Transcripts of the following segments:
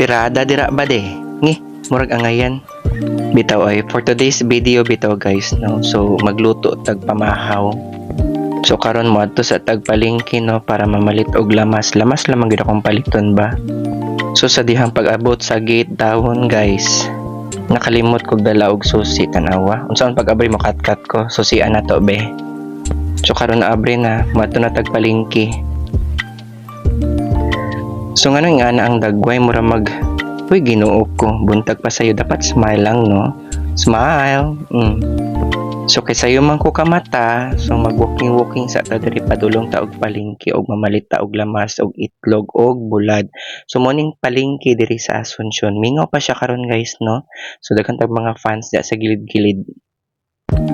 tirada dira ba de? Ngi murag angayan bitaw ay for today's video bitaw guys no? So magluto tag pamahaw so karon mo adto sa tagpalingki no? Para mamalit og lamas. Lamas lamang gid akong paliton ba? So sa dihang pag-abot sa gate dahon guys. Nakalimot kog dala og susi tanawa. Unsaon pag-abri mo katkat ko. Susian na to be. So karon na abri na mato na tagpalingki so nga nga na ang dagway mura mag Uy, ginoo ko. Buntag pa sa'yo. Dapat smile lang, no? Smile. Mm. So, kay sa'yo man ko kamata, so mag-walking-walking sa tadiri padulong taog palingki og mamalit taog lamas og itlog og bulad. So, morning palingki diri sa Asunsyon. Mingaw pa siya karon guys, no? So, daghan tag mga fans da sa gilid-gilid.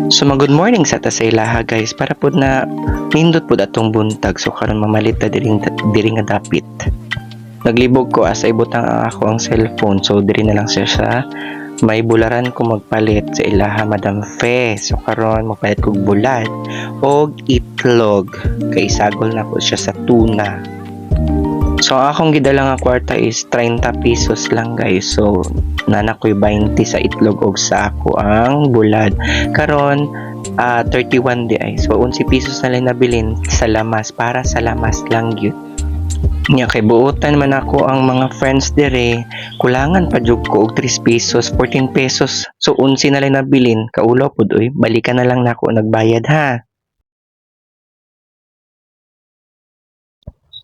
So, mag good morning sa ta sa ilaha guys para pod na nindot pod atong buntag so karon mamalit ta diri diri nga dapit. Naglibog ko as ibutang ang ako ang cellphone so diri na lang siya sa may bularan ko magpalit sa ilaha Madam Fe. So karon magpalit kog bulad og itlog kay sagol na ko siya sa tuna. So akong gidala nga kwarta is 30 pesos lang guys. So nana ko'y 20 sa itlog og sa ako ang bulad. Karon ah 31 di ay. So 11 pesos na lang nabilin sa lamas para sa lamas lang yun. Nya kay buotan man ako ang mga friends dire, kulangan pa jud ko og 3 pesos, 14 pesos. So unsi na lang nabilin, kaulo pud oy, balikan na lang nako nagbayad ha.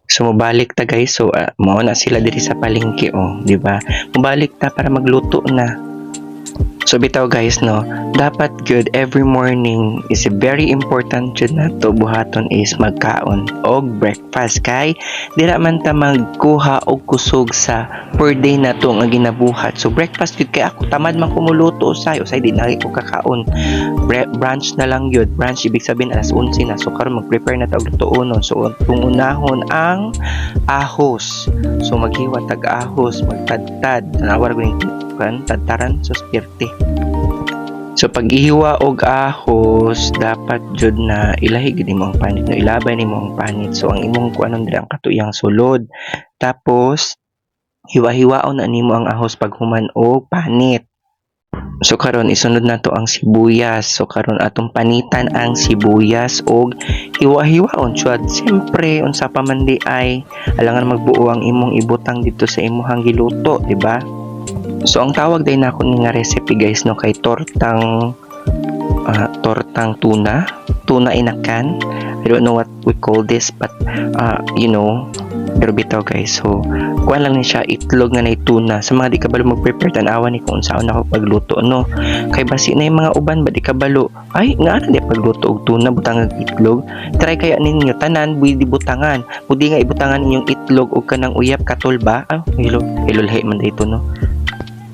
So mabalik ta guys, so uh, mao na sila diri sa palengke oh, di ba? Mabalik ta para magluto na. So bitaw guys no, dapat good every morning is very important jud na to buhaton is magkaon og breakfast kay dira man ta magkuha og kusog sa per day na to nga ginabuhat. So breakfast jud kay ako tamad man kumuluto usay usay di na ko kakaon. Bre- brunch na lang yun. Brunch ibig sabihin alas 11 na. So karon mag-prepare na ta og lutuonon. So tung unahon ang ahos. So maghiwa tag ahos, magtadtad. Tanawar ko yung kan tadtaran so spirte. So pag ihiwa og ahos dapat jud na ilahi gid mo ang panit no ilabay nimo ang panit. So ang imong kuanon diri ang katuyang sulod. Tapos hiwa-hiwaon na nimo ang ahos pag human og panit. So karon isunod na to ang sibuyas. So karon atong panitan ang sibuyas og hiwa-hiwaon syud. Siyempre unsa pa man di ay alangan magbuo ang imong ibutang dito sa imong giluto, di ba? So ang tawag din nako ni recipe guys no kay tortang ah, tortang tuna, tuna in a can. I don't know what we call this but ah, you know, pero bitaw guys. So kuha lang ni siya itlog nga na tuna. Sa mga di kabalo mag-prepare tanawa ni kung saan ako pagluto no. Kay basi na yung mga uban ba di kabalo. Ay nga na di pagluto og tuna butang og itlog. Try kaya ninyo tanan buhi butangan. Budi nga ibutangan inyong itlog og kanang uyap katol ba? Ah, hello. Hello lahi man dito no.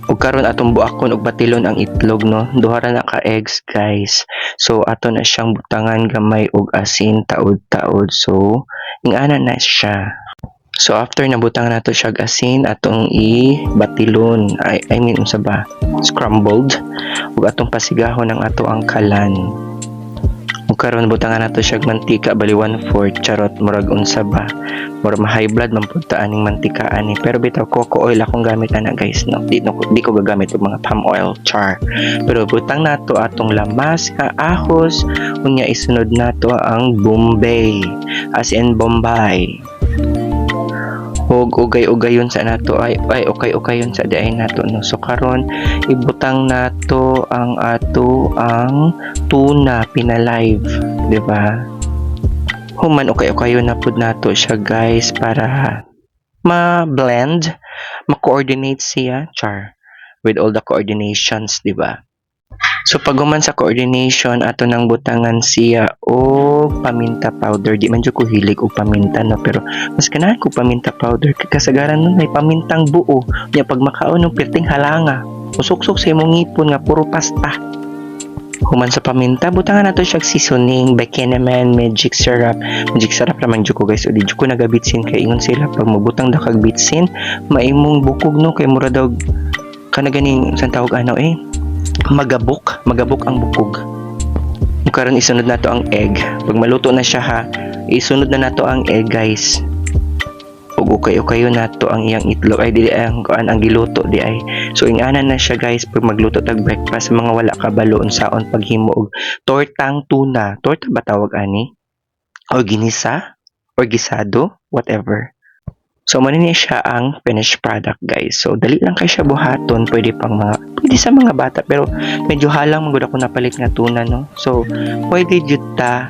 Ug karon atong buakon og batilon ang itlog no. Duha ra na ka eggs guys. So ato na siyang butangan gamay og asin taod-taod. So ingana na siya. So after nabutangan nato siya asin atong i-batilon. I, I mean unsa ba? Scrambled. Ug atong pasigahon ang ato ang kalan. Karon butangan nato siya mantika bali 1/4 charot murag unsa ba? Murag ma high blood man pud aning mantika ani. Pero bitaw coco oil akong gamit ana guys no. Di, no, di ko gagamit og mga palm oil char. Pero butang nato atong lamas nga ahos unya isunod nato ang Bombay as in Bombay. Hug ugay-ugayon sa nato ay ay ukay-ukayon sa diay nato no. So karon ibutang nato ang ato ang tuna pinalive, di ba? Human ukay-ukayon na pud nato siya guys para ma-blend, ma-coordinate siya, char, with all the coordinations, di ba? So pag human sa coordination ato nang butangan siya o paminta powder. Di man ko hilig og paminta no pero mas ganahan ko paminta powder. Kasagaran nun may pamintang buo. Nya pag makaon ng perting halanga usok-sok sa imong ngipon nga puro pasta. Human sa paminta, butangan nato siya seasoning, Bekeneman, magic syrup. Magic syrup naman jud ko guys, o di jud ko nagabitsin. Kay ingon sila pag mabutang da kag bitsin, maimong bukog no? Kay mura daw kana ganing san tawag ano eh? Magabok, magabok ang bukog. Karon isunod nato ang egg. Pag maluto na siya ha, isunod na nato ang egg guys. ug kayo kayo nato ang iyang itlog ay dili ang kuan ang giluto di ay. So ingana na siya guys pag magluto tag breakfast mga wala kabalo unsaon paghimo og tortang tuna. Torta ba tawag ani? O ginisa? Or gisado? Whatever So, mo niya siya ang finished product, guys. So, dali lang kayo siya buhaton. Pwede pang mga, pwede sa mga bata. Pero, medyo halang magod ako napalit nga tuna, no? So, pwede jud ta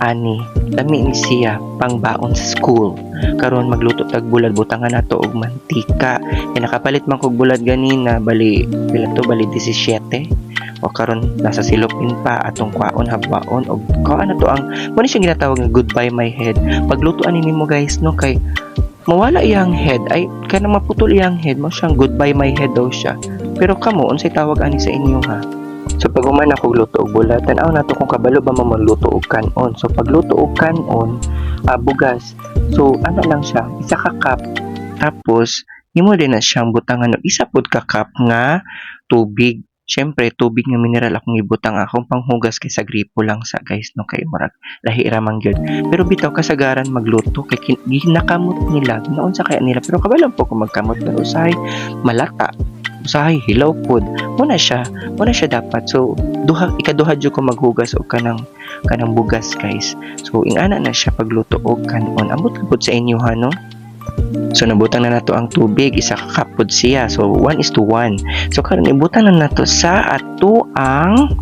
ani, lami ni siya pang baon sa school. Karon magluto tag bulad butangan nato og mantika. Kaya nakapalit man kog bulad ganina bali pila to bali 17 o karon nasa silopin pa atong kwaon habbaon og kuan na to ang mo ni siya ginatawag nga goodbye my head pagluto ani nimo guys no kay mawala iyang head. Ay kanang maputol iyang head. Mo siyang goodbye my head daw siya. Pero kamo unsay tawag ani sa inyo ha? So pag human ako luto og bulat tan-aw nato kung kabalo ba mo magluto og kanon? So pagluto og kanon ah, bugas. So ano lang siya? Isa ka cup. Tapos imo din na siyang butangan. Og isa pud ka cup nga tubig Siyempre, tubig nga mineral akong ibutang akong panghugas kay sa gripo lang sa guys no kay murag lahi ra gyud. Pero bitaw kasagaran magluto kay ginakamot nila, ginaon sa kaya nila pero kabalan po kung magkamot pero usahay malata. Usahay hilaw pod. Muna siya, muna siya dapat. So duha ikaduha jud ko maghugas og kanang kanang bugas guys. So ingana na siya pagluto og kanon. Ambot kapod sa inyo ha no. So nabutang na nato ang tubig, isa ka cup pod siya. So 1 is to 1. So karon ibutang na nato sa ato ang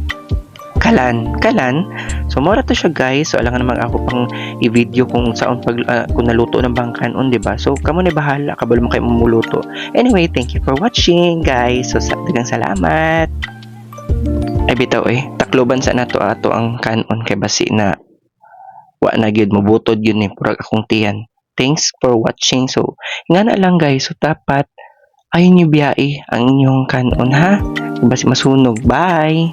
kalan. Kalan. So mora to siya guys. So alangan naman ako pang i-video kung saan pag ah, kung naluto ng bangkan on, 'di ba? So kamo ni bahala kabalo mo kayo mamuluto. Anyway, thank you for watching guys. So sa dagang salamat. Ay bitaw eh, takloban sa nato ato ang kanon kay basi na wa na gyud mabutod yun eh purag akong tiyan. Thanks for watching. So, nga na lang guys. So, dapat ayun nyo biyae ang inyong kanon ha. Basi masunog. Bye!